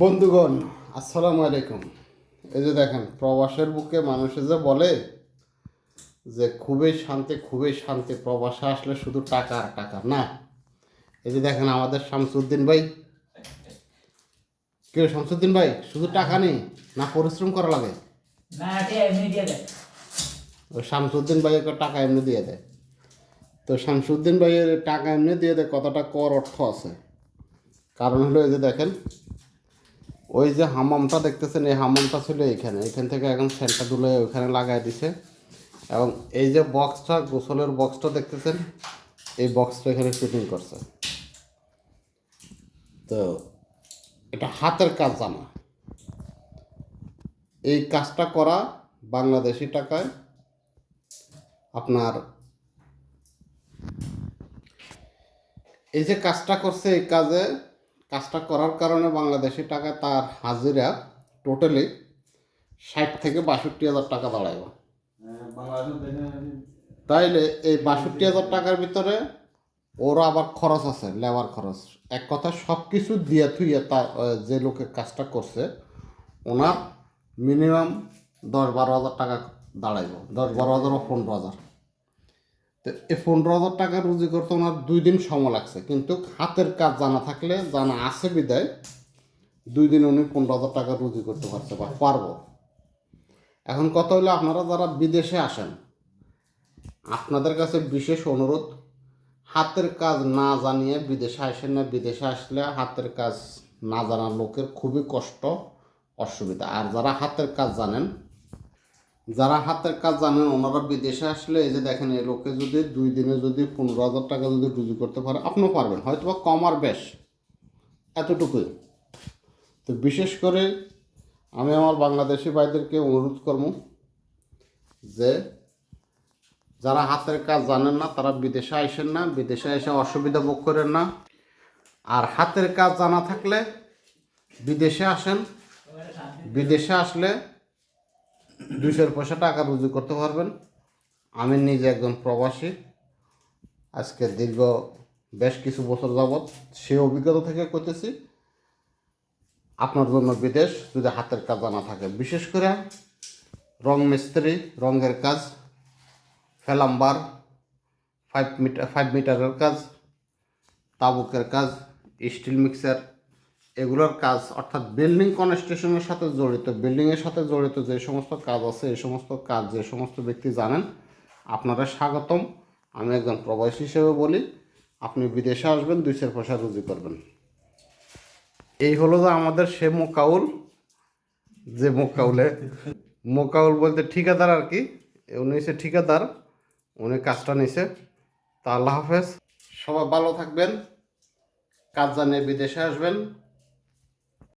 বন্ধুগণ আসসালামু আলাইকুম। এই যে দেখেন প্রবাসের বুকে মানুষে যে বলে যে খুবই শান্তি খুবই শান্তি প্রবাসে আসলে শুধু টাকা আর টাকা না। এই যে দেখেন আমাদের শামসুদ্দিন ভাই। কেউ শামসুদ্দিন ভাই শুধু টাকা নেই না পরিশ্রম করা লাগে? না এটা এমনি দিয়ে দেয়। ওই শামসুদ্দিন ভাইয়ের টাকা এমনি দিয়ে দেয়। তো শামসুদ্দিন ভাইয়ের টাকা এমনি দিয়ে দেয় কতটা কর অর্থ আছে? কারণ হলো এই যে দেখেন ওই যে হামামটা দেখতেছেন, এই হামামটা ছিল এখানে। এখান থেকে এখন সেন্টার তুলে ওইখানে লাগাই দিছে। এবং এই যে বক্সটা গোসলের বক্সটা দেখতেছেন, এই বক্সটা এখানে ফিটিং করছে। তো এটা হাতের কাজ জানা। এই কাজটা করা বাংলাদেশি টাকায় আপনার এই যে কাজটা করছে এই কাজে কাজটা করার কারণে বাংলাদেশি টাকা তার হাজিরা টোটালি ষাট থেকে বাষট্টি হাজার টাকা দাঁড়াইব তাইলে এই বাষট্টি হাজার টাকার ভিতরে ওরা আবার খরচ আছে লেবার খরচ। এক কথা সব কিছু দিয়ে থুইয়ে তার যে লোকে কাজটা করছে, ওনার মিনিমাম দশ বারো হাজার টাকা দাঁড়াইব, দশ বারো হাজার বা পনেরো হাজার। এই পনেরো হাজার টাকা রুজি করতে ওনার দুই দিন সময় লাগছে। কিন্তু হাতের কাজ জানা থাকলে, জানা আছে বিদায়, দুই দিন উনি পনেরো হাজার টাকা রুজি করতে পারছে বা পারব। এখন কথা হলো আপনারা যারা বিদেশে আসেন, আপনাদের কাছে বিশেষ অনুরোধ, হাতের কাজ না জানিয়ে বিদেশে আসেন না, বিদেশে আসলে হাতের কাজ না জানা লোকের খুবই কষ্ট, অসুবিধা। আর যারা হাতের কাজ জানেন যারা হাতের কাজ জানেন, ওনারা বিদেশে আসলে এই যে দেখেন, এই লোকে যদি দুই দিনে যদি পনেরো হাজার টাকা যদি রুজি করতে পারে, আপনিও পারবেন। হয়তো বা কম আর বেশ, এতটুকুই। তো বিশেষ করে আমি আমার বাংলাদেশি ভাইদেরকে অনুরোধ করব যে, যারা হাতের কাজ জানেন না, তারা বিদেশে আসেন না, বিদেশে এসে অসুবিধা ভোগ করেন না। আর হাতের কাজ জানা থাকলে বিদেশে আসেন। বিদেশে আসলে দুইশোর পয়সা টাকা রুজি করতে পারবেন। আমি নিজে একজন প্রবাসী। আজকে দীর্ঘ বেশ কিছু বছর যাবৎ সে অভিজ্ঞতা থেকে করতেছি আপনার জন্য বিদেশ যদি হাতের কাজ জানা থাকে। বিশেষ করে রং মিস্ত্রি, রঙের কাজ, ফেলাম্বার ফাইভ মিটার ফাইভ মিটারের কাজ, তাবুকের কাজ স্টিল মিক্সার এগুলোর কাজ, অর্থাৎ বিল্ডিং কনস্ট্রাকশনের সাথে জড়িত বিল্ডিংয়ের সাথে জড়িত যে সমস্ত কাজ আছে, এই সমস্ত কাজ, যে সমস্ত ব্যক্তি জানেন, আপনারা স্বাগতম। আমি একজন প্রবাসী হিসেবে বলি, আপনি বিদেশে আসবেন, দুই চার পয়সা রুজি করবেন। এই হলো যে আমাদের সে মোকাউল, যে মোকাউলে। মোকাউল বলতে ঠিকাদার আর কি, উনি হচ্ছে ঠিকাদার, উনি কাজটা নিছে। তা আল্লাহ হাফেজ। সবাই ভালো থাকবেন, কাজ জানিয়ে বিদেশে আসবেন।